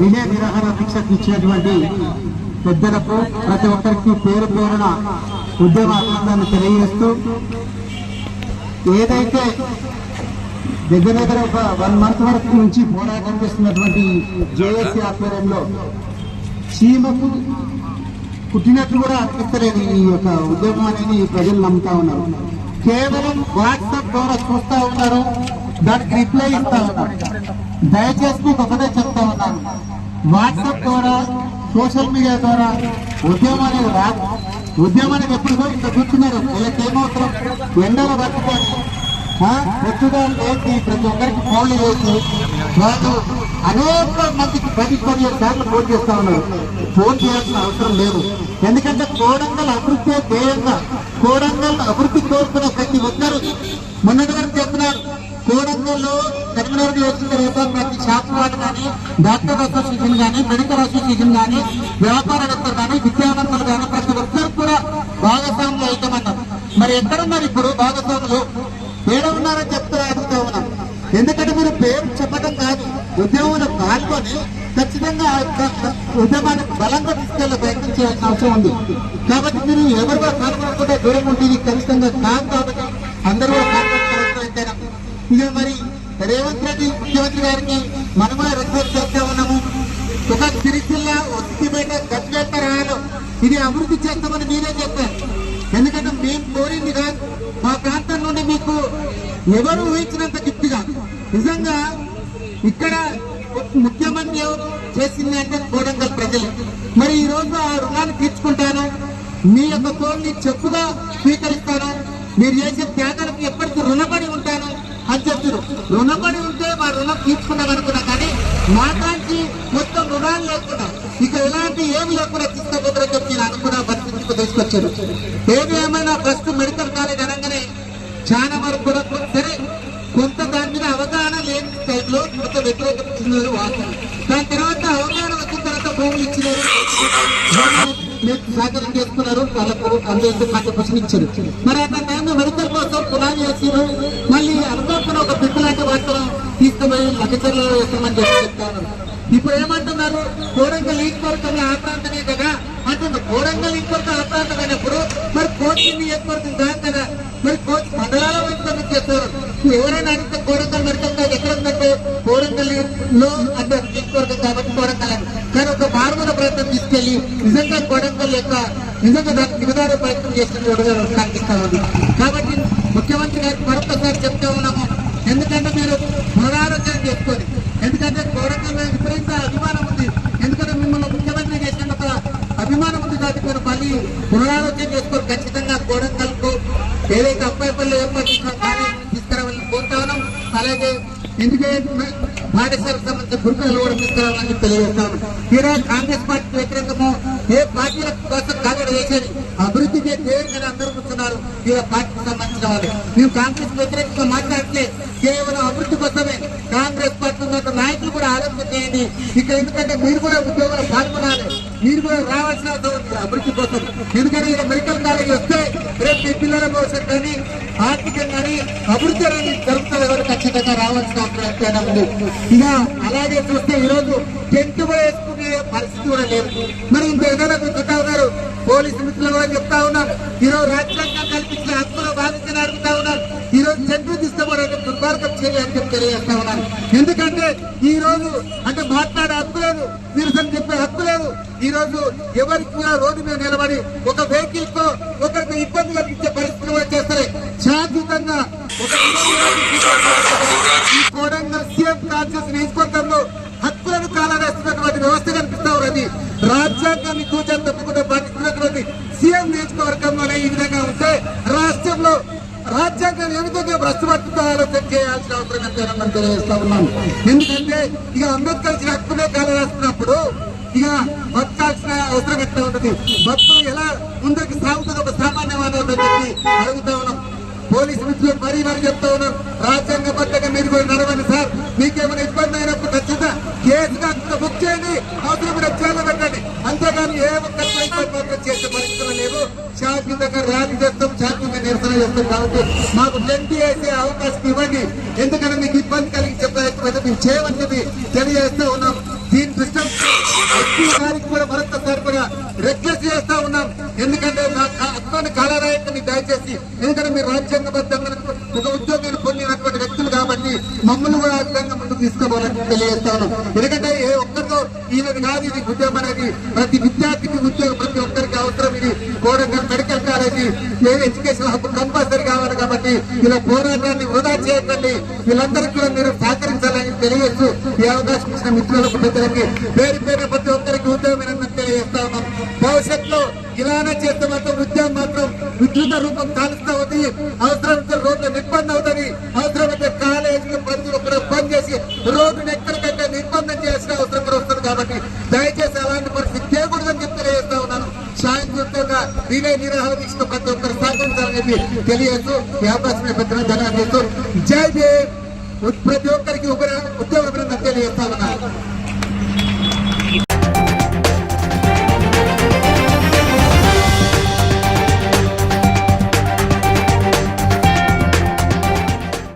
విజయ నిరాహార దీక్షకు ఇచ్చినటువంటి పెద్దలకు ప్రతి ఒక్కరికి పేరు పేరున ఉద్యమ ఆనందాన్ని తెలియజేస్తూ ఏదైతే దగ్గర దగ్గర ఒక వన్ మంత్ వరకు నుంచి పోరాటం చేస్తున్నటువంటి జేఏసీ ఆధ్వర్యంలో చీమకు పుట్టినట్లు కూడా అనిపిస్తలేదు ఈ యొక్క ఉద్యమం అనేది ప్రజలు నమ్ముతా ఉన్నారు. కేవలం వాట్సాప్ ద్వారా చూస్తూ ఉన్నారు దానికి రిప్లై ఇస్తా ఉన్నారు. దయచేసి మీకు ఒకటే చెప్తా ఉన్నాను. వాట్సాప్ ద్వారా సోషల్ మీడియా ద్వారా ఉద్యమం అనేది రాదు ఉద్యమానికి ఎప్పుడు ఇంత కూర్చున్నారు? వీళ్ళకి ఏమవుతారు ఎండలో పట్టుకొని ప్రస్తుతం లేచి ప్రతి ఒక్కరికి ఫోన్లు చేసి వాళ్ళు అనేక మందికి పది పదిహేను సార్లు ఫోన్ చేస్తా ఉన్నారు. ఫోన్ చేయాల్సిన అవసరం లేదు. ఎందుకంటే కోడంగల్ అభివృద్ధి ధ్యేయంగా కోడంగల్ అభివృద్ధి కోరుకున్న ప్రతి ఒక్కరు మొన్నటి వరకు చెప్తున్నారు కోడంగల్లో కరీంనగర్ వచ్చిన తర్వాత ప్రతి షాప్ కానీ డాక్టర్ అసోసియేషన్ కానీ మెడికల్ అసోసియేషన్ కానీ వ్యాపారవేత్తలు కానీ విద్యావంతులు కానీ ప్రతి ఒక్కరు కూడా భాగస్వాములు అవుతామన్నారు మరి ఎక్కడున్నారు ఇప్పుడు భాగస్వాములు? ఏడవన్నారని చెప్తే అడుగుతా ఉన్నాం. ఎందుకంటే మీరు పేరు చెప్పడం కాదు ఉద్యమంలో పాల్గొని ఖచ్చితంగా ఆ ఉద్యమాన్ని బలంగా తీసుకెళ్ళే ప్రయత్నం చేయాల్సిన అవసరం ఉంది. కాబట్టి మీరు ఎవరిగా పాల్గొనకుండా దూరం ఉంటుంది ఖచ్చితంగా కాదు కాబట్టి అందరూ ఇక మరి రేవంత్ రెడ్డి ముఖ్యమంత్రి గారికి మనమే రిక్వెస్ట్ చేస్తా ఉన్నాము. ఒక సిరిసిల్ల ఒత్తిపేట గట్లెట్ట రాయాలి ఇది అభివృద్ధి చేస్తామని మీరే చెప్పారు. ఎందుకంటే మేము కోరింది కాదు. మా ప్రాంతం నుండి మీకు ఎవరు ఊహించినంత గిఫ్ట్ కాదు. నిజంగా ఇక్కడ ముఖ్యమంత్రి చేసింది అంటే కోడంగల్ ప్రజలు. మరి ఈ రోజు ఆ రుణాన్ని తీర్చుకుంటాను. మీ యొక్క కోరిని చెప్పుగా స్వీకరిస్తాను. మీరు చేసే త్యాగానికి ఎప్పటికీ రుణపడి ఉంటాను రుణపడి ఉంటే మా రుణం తీర్చుకున్నాం అనుకున్నా కానీ మాట్లాడి మొత్తం రుణాలు లేకుండా ఇక ఎలాంటి ఏమి లేకుండా తీసుకోబోతారని చెప్పి నేను అనుకున్న పరిస్థితికి తీసుకొచ్చారు ఏది ఏమైనా ఫస్ట్ మెడికల్ కాలేజ్ అనగానే చాలా వరకు కూడా సరే కొంత దాని మీద అవగాహన లేని టైంలో కొంత వ్యతిరేకత ఇచ్చినారు వాస్తవం దాని తర్వాత అవగాహన వచ్చిన తర్వాత భూములు ఇచ్చినారు సహకారం చేసుకున్నారు వాళ్ళకు అందరికీ కాంట్రిబ్యూషన్ ప్రశ్నించారు మరి అతని టైంలో మెడికల్ కోసం పునాది చేసారు మళ్ళీ తీసుకుపోయి లక్షల్లో వేస్తామని చెప్పి చెప్తాను. ఇప్పుడు ఏమంటున్నారు? కోడంగల్ ఈ కొరత ఆ ప్రాంతమే కదా? అంటుంది కోడంగల్ ఈ కొరత ఆ ప్రాంతం అయినప్పుడు మరి కోచింగ్ ఏర్పడుతుంది కాదు కదా? మరి కోచ్ మండలాల వైపు చేస్తారు? ఎవరైనా అడిగితే కోడంగల్ మెడికల్ కాలేజ్ ఎక్కడ ఉందంటే కోడంగల్లో అంటే తీసుకొరకం కాబట్టి కోడంగల్ అని. కానీ ఒక మారుమూల ప్రయత్నం తీసుకెళ్ళి నిజంగా కోడంగల్ యొక్క నిజంగా దానికి నిరదార ప్రయత్నం చేస్తున్న కనిపిస్తా ఉంది. కాబట్టి ముఖ్యమంత్రి గారికి మరొకసారి చెప్తా ఉన్నాము. ఎందుకంటే మీరు పునరాలోచన చేసుకోండి ఎందుకంటే కోరంగల్ విపరీత అభిమానం ఉంది. ఎందుకంటే మిమ్మల్ని ముఖ్యమంత్రి చేసినంత అభిమానం ఉంది కాబట్టి మీరు మళ్ళీ పునరాలోచన చేసుకొని ఖచ్చితంగా కోడంగల్కు ఏదైతే అబ్బాయి పనులు ఏర్పాటు చేసినా కానీ తీసుకురావాలని కోరుతా అలాగే ఎందుకే పాఠశాలకు సంబంధించిన గురుకులు కూడా తీసుకురావాలని తెలియజేస్తాను ఈరోజు కాంగ్రెస్ పార్టీకి వ్యతిరేకము ఏ పార్టీ కోసం కాగడ చేసేది అభివృద్ధికి ధ్యేయంగా అందరూ కూర్చున్నారు. ఈ పార్టీకి సంబంధించిన వాళ్ళు. మేము కాంగ్రెస్ వ్యతిరేకంగా మాట్లాడితే కేవలం అభివృద్ధి కోసమే. కాంగ్రెస్ పార్టీ ఉన్న నాయకులు కూడా ఆలోచన చేయండి. ఇక్కడ ఎందుకంటే మీరు కూడా ఉద్యోగాలు పాల్గొనాలి. మీరు కూడా రావాల్సిన అభివృద్ధి కోసం. ఎందుకంటే ఇక్కడ మెడికల్ కాలేజ్ వస్తే రేపు మీ పిల్లల భవిష్యత్తు కానీ ఆర్థికంగాని కానీ అభివృద్ధి అనేది జరుగుతుంది కాబట్టి ఖచ్చితంగా రావాల్సిన అవసరం ఉంది. ఇక అలాగే చూస్తే ఈరోజు టెన్త్ వయసు పరిస్థితి కూడా లేదు. మరి ఇంత ఏదైనా మీరు చెప్తా ఉన్నారు పోలీసు మిత్రులు కూడా చెప్తా ఉన్నారు. ఈరోజు రాజ్యాంగం కల్పించిన హక్కులు బాధించిన అడుగుతా ఉన్నారు. ఈ రోజు టెంట్ తీసుకోవడానికి దుర్మార్గం చర్య అని చెప్పి తెలియజేస్తా ఉన్నారు. ఎందుకంటే ఈ రోజు అంటే మాట్లాడే హక్కు లేదు నిరసన చెప్పే హక్కు లేదు. ఈ రోజు ఎవరికి కూడా రోడ్డు మీద నిలబడి ఒక వెహికల్తో ఒకరికి ఇబ్బంది కలిగించే పరిస్థితులు కూడా చేస్తారు శాశ్వతంగా ఒక కోడంగా సీఎం కాన్షియస్ నియోజకవర్గంలో రాజ్యాంగాన్ని తూచని తప్పుకుంటే పాటిస్తున్నటువంటి సీఎం నియోజకవర్గంలోనే ఈ విధంగా ఉంటే రాష్ట్రంలో రాజ్యాంగం ఏ విధంగా భ్రష్టపడుతుందో ఆలోచన చేయాల్సిన అవసరం ఎంతైనా మనం తెలియజేస్తా ఉన్నాను ఎందుకంటే ఇక అంబేద్కర్ ఇచ్చిన హక్కునే కాలరాస్తున్నప్పుడు ఇక బతకాల్సిన అవసరం ఎంత ఉంటుంది? భక్తులు ఎలా ముందుకు సాగుతుంది ఒక సామాన్య మానవుడు చెప్పి అడుగుతా ఉన్నాం. పోలీసు మిత్రులు మరీ మరీ చెప్తా ఉన్నారు రాజ్యాంగ బద్దగా మీరు కూడా నడవండి సార్. మీకేమైనా ఇబ్బంది అయినప్పుడు ఖచ్చితంగా కేసు కాకుండా బుక్ చేయండి. అవసరమైన జైల్లో పెట్టండి. ఏ ఒక్కరిపై చేసే పరిస్థితులు లేవు శాశ్వతంగా ర్యాలీ చేస్తాం శాశ్వతంగా నిరసన చేస్తాం కాబట్టి మాకు లెంటి వేసే అవకాశం ఇవ్వండి ఎందుకంటే మీకు ఇబ్బంది కలిగి చెప్పకపోతే మేము చేయమని చెప్పి ఉన్నాం దీని సిస్టమ్ కూడా మరొకసారి కూడా రిక్వెస్ట్ చేస్తా ఉన్నాం ఎందుకంటే నా అత్తాన్ని కాలరాయకుని దయచేసి ఎందుకంటే మీరు రాజ్యాంగ రాజ్యాంగబద్ధంగా ఒక ఉద్యోగాన్ని పొందినటువంటి వ్యక్తులు కాబట్టి మమ్మల్ని కూడా ఆ ముందు తీసుకోవాలని తెలియజేస్తాను ఎందుకంటే ఏ ఒక్క ఈయనది కాదు ఇది ఉద్యోగం అనేది ప్రతి విద్యార్థికి ఉద్యోగం ప్రతి ఒక్కరికి అవసరం. ఇది కోడంగల్ మెడికల్ కాలేజీ. ఏ ఎడ్యుకేషన్ హక్కు కంపల్సరీ కావాలి కాబట్టి ఇలా పోరాటాన్ని వృధా చేయకండి. వీళ్ళందరికీ కూడా మీరు సహకరించాలని తెలియచ్చు ఈ అవకాశం ఇచ్చిన మిత్రులకు పెద్దలకి పేరు పేరు ప్రతి ఒక్కరికి ఉద్యోగం తెలియజేస్తా ఉన్నాం. భవిష్యత్తులో ఇలానే చేస్తే మాత్రం ఉద్యోగం మాత్రం విద్యుత రూపం కాలుస్తా ఉంది. అవసరం రోడ్లు నిర్బంధం అవుతుంది అవసరమైతే కాలేజీలు బంధువులు కూడా బంద్ చేసి రోడ్డును ఎక్కడికంటే నిర్బంధం చేయాల్సిన అవసరం కూడా వస్తుంది కాబట్టి ఇలాంటి పరిస్థితి చేయకూడదని చెప్పి తెలియజేస్తా ఉన్నాను. శాంతియుతంగా దీనే నిరాహార దీక్ష ప్రతి ఒక్కరు సహకరించాలని చెప్పి తెలియజేస్తూ ఈ అవకాశం పెద్దలు ధన్యవాదాలు జై భీమ్. ప్రతి ఒక్కరికి ఉప- ఉద్యోగ బృందం తెలియజేస్తా ఉన్నారు